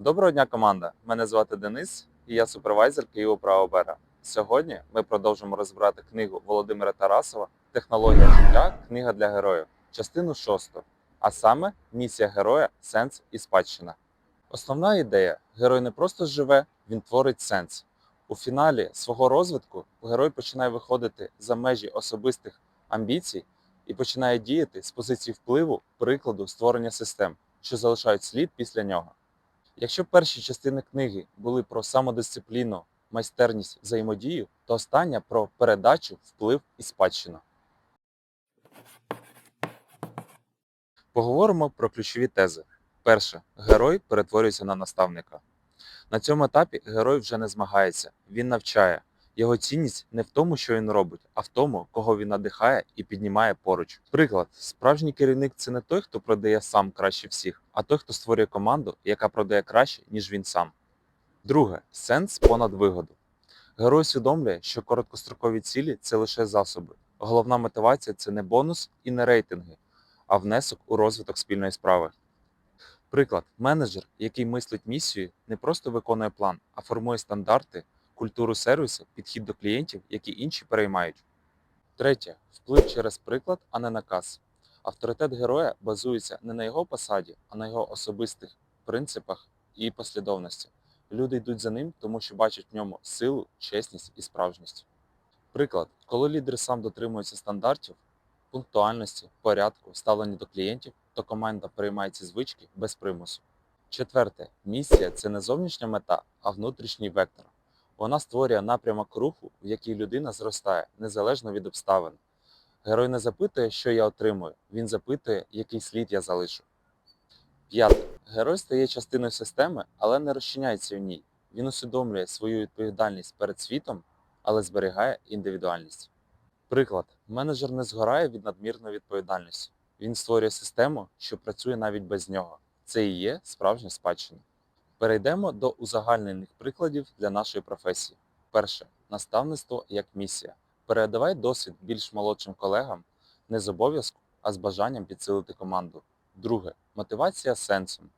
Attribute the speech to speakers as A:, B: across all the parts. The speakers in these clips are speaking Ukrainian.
A: Доброго дня, команда! Мене звати Денис і я супервайзер Києва Правобера. Сьогодні ми продовжимо розбирати книгу Володимира Тарасова Технологія життя. Книга для героїв, частину шосту, а саме місія героя, сенс і спадщина. Основна ідея: герой не просто живе, він творить сенс. У фіналі свого розвитку герой починає виходити за межі особистих амбіцій і починає діяти з позиції впливу, прикладу створення систем, що залишають слід після нього. Якщо перші частини книги були про самодисципліну, майстерність взаємодію, то остання про передачу, вплив і спадщину. Поговоримо про ключові тези. Перше, герой перетворюється на наставника. На цьому етапі герой вже не змагається, він навчає. Його цінність не в тому, що він робить, а в тому, кого він надихає і піднімає поруч. Приклад: справжній керівник це не той, хто продає сам краще всіх, а той, хто створює команду, яка продає краще, ніж він сам. Друге сенс понад вигоду. Герой усвідомлює, що короткострокові цілі це лише засоби. Головна мотивація це не бонус і не рейтинги, а внесок у розвиток спільної справи. Приклад, менеджер, який мислить місію, не просто виконує план, а формує стандарти, культуру сервісу, підхід до клієнтів, які інші переймають. Третє вплив через приклад, а не наказ. Авторитет героя базується не на його посаді, а на його особистих принципах і послідовності. Люди йдуть за ним, тому що бачать в ньому силу, чесність і справжність. Приклад, коли лідер сам дотримується стандартів, пунктуальності, порядку, ставлення до клієнтів, то команда приймає ці звички без примусу. Четверте, місія це не зовнішня мета, а внутрішній вектор. Вона створює напрямок руху, в який людина зростає, незалежно від обставин. Герой не запитує, що я отримую, він запитує, який слід я залишу. П'яте. Герой стає частиною системи, але не розчиняється в ній. Він усвідомлює свою відповідальність перед світом, але зберігає індивідуальність. Приклад: менеджер не згорає від надмірної відповідальності. Він створює систему, що працює навіть без нього. Це і є справжня спадщина. Перейдемо до узагальнених прикладів для нашої професії. Перше наставництво як місія. Передавай досвід більш молодшим колегам не з обов'язку, а з бажанням підсилити команду. Друге мотивація сенсом.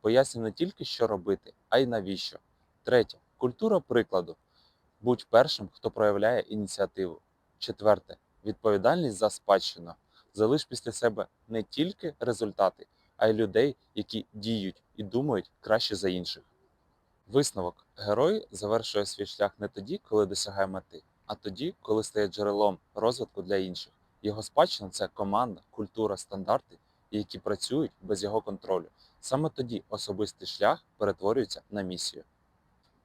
A: Пояснюй не тільки, що робити, а й навіщо. Третє культура прикладу. Будь першим, хто проявляє ініціативу. Четверте відповідальність за спадщину. Залиш після себе не тільки результати, а й людей, які діють і думають краще за інших. Висновок: герой завершує свій шлях не тоді, коли досягає мети, а тоді, коли стає джерелом розвитку для інших. Його спадщина це команда, культура, стандарти, які працюють без його контролю. Саме тоді особистий шлях перетворюється на місію.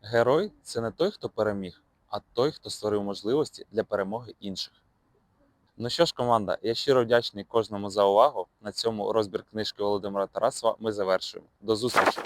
A: Герой це не той, хто переміг, а той, хто створив можливості для перемоги інших. Ну що ж, команда, я щиро вдячний кожному за увагу. На цьому розбір книжки Володимира Тарасова ми завершуємо. До зустрічі!